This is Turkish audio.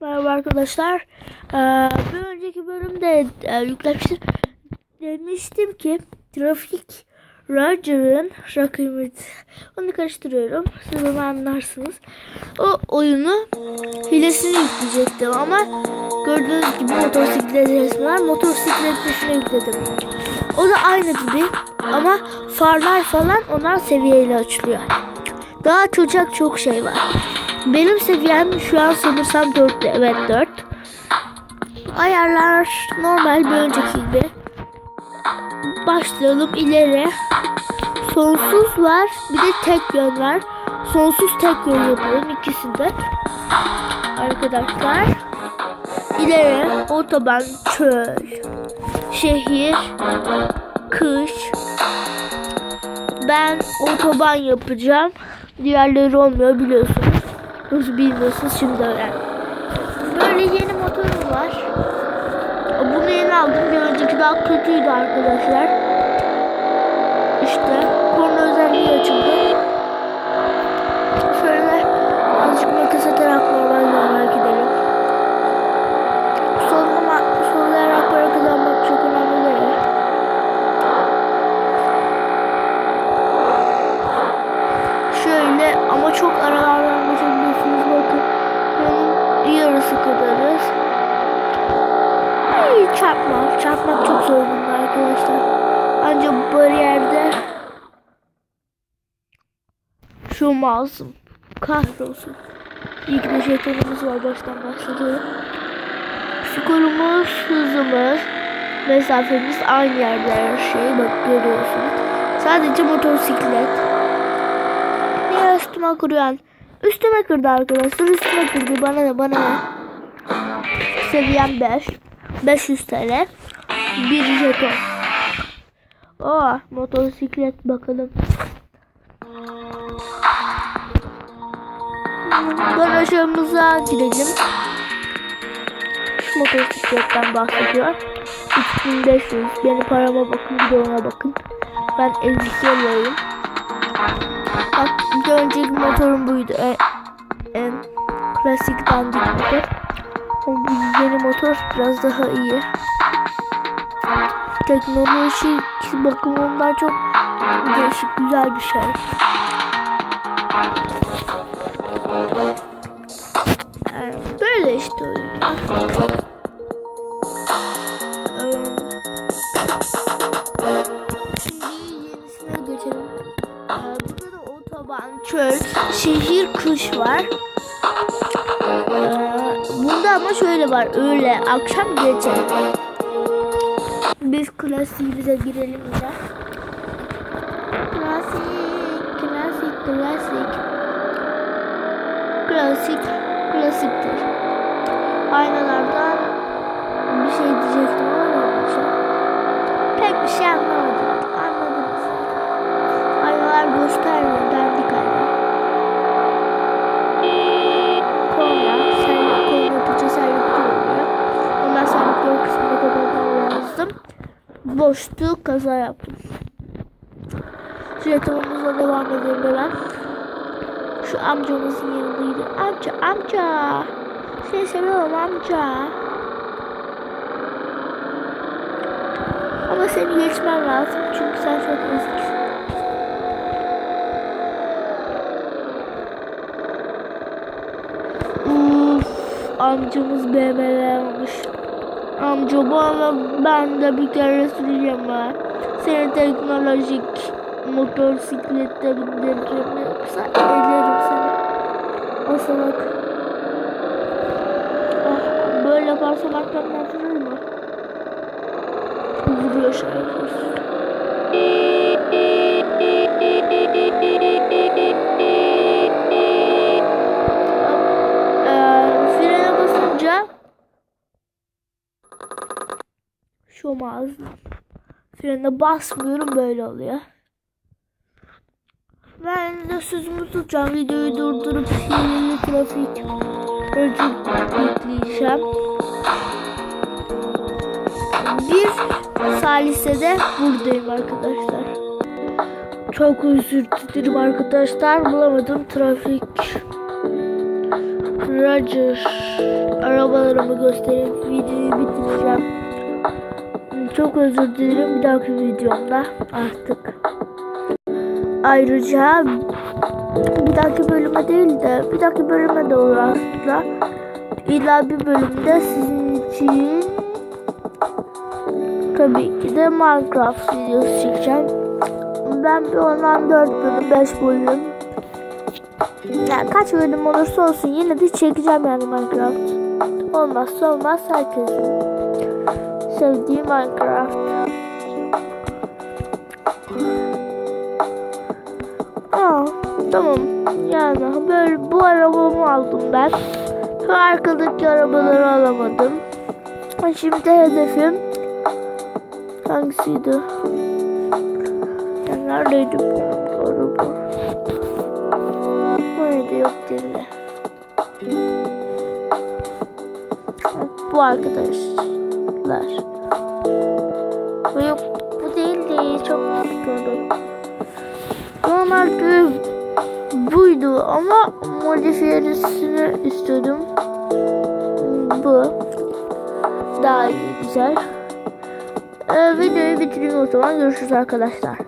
Merhaba arkadaşlar. Ee, bir önceki bölümde e, yüklemiştim. Demiştim ki trafik Roger'ın rakımı onu karıştırıyorum. Siz onu anlarsınız. O oyunu hilesini yükleyecektim ama gördüğünüz gibi motosiklet resmi var. Motosiklet resmini yükledim. O da aynı gibi ama farlar falan onlar seviyeyle açılıyor. Daha açılacak çok şey var. Benim seviyem şu an sanırsam 4. Evet 4. Ayarlar normal bir önceki gibi. Başlayalım ileri. Sonsuz var. Bir de tek yön var. Sonsuz tek yön yapalım ikisinde. Arkadaşlar. İleri otoban, çöl, şehir, kış. Ben otoban yapacağım. Diğerleri olmuyor biliyorsunuz. Nasıl bilmiyorsunuz şimdi öğren. Böyle yeni motorum var. Bunu yeni aldım. Bir önceki daha kötüydü arkadaşlar. İşte korna özelliği ama çok aralardan geçebiliyorsunuz bakın. Bunun yarısı kadarız. Ay çarpma. Çarpmak çok zor bunda arkadaşlar. Ancak bariyerde şu masum kahrolsun. İyi ki de jetonumuz var baştan başladı. Skorumuz, hızımız, mesafemiz aynı yerde her şey. Bak görüyorsunuz. Sadece motosiklet. Üstüme kırıyorsun? Üstüme kırdı arkadaşlar. Üstüme kırdı. Bana ne bana ne. Seviyem 5. 500 TL. Bir jeton. Aa motosiklet bakalım. Garajımıza gidelim. Şu motosikletten bahsediyor. 3500. Benim parama bakın bir ona bakın. Ben eziklerleyim. Bak önceki motorum buydu. En, en klasik dandik motor. Ama bu yeni motor biraz daha iyi. Teknoloji bakımından çok değişik güzel bir şey. Yani böyle işte oyunlar. Çöl, şehir, kış var. Ee, Bunda ama şöyle var. Öğle, akşam, gece. Biz klasiğimize girelim yine. Klasik, klasik, klasik. Klasik, klasiktir. Aynalardan bir şey diyecektim ama unutmuşum. Pek bir şey anlamadım. Boştu. Kaza yaptım. Jetonumuzla devam edelim hemen. Şu amcamızın yanındaydı. Amca, amca. Seni seviyorum amca. Ama seni geçmem lazım çünkü sen çok eziksin. Uf, amcamız BMW almış. Amca bana ben de bir kere süreceğim ha. Seni teknolojik motosiklette bindireceğim yoksa elerim seni. O salak. Ah, böyle yaparsam arkamdan vurur mu? Vuruyor şerefsiz. Mağazı frene basmıyorum böyle oluyor. Ben de sözümü tutacağım. Videoyu durdurup hileli trafik öcü yükleyeceğim. Bir salisede buradayım arkadaşlar. Çok özür dilerim arkadaşlar. Bulamadım trafik Roger arabalarımı gösterip videoyu bitireceğim. Çok özür dilerim bir dahaki videomda artık. Ayrıca bir dahaki bölüme değil de bir dahaki bölüme de olur aslında. İlla bir bölümde sizin için tabii ki de Minecraft videosu çekeceğim. Ben bir ondan 4 bölüm 5 bölüm yani kaç bölüm olursa olsun yine de çekeceğim yani Minecraft. Olmazsa olmaz herkesin sevdiği Minecraft. Aa, tamam. Yani böyle bu arabamı aldım ben. Şu arkadaki arabaları alamadım. Şimdi hedefim hangisiydi? Ya neredeydi bu araba? Nerede yok dille. Bu arkadaşlar. Bu yok. Bu değildi. Çok pardon. Normalde buydu ama modifiyesini istedim. Bu. Daha güzel. Ee, videoyu bitireyim o zaman. Görüşürüz arkadaşlar.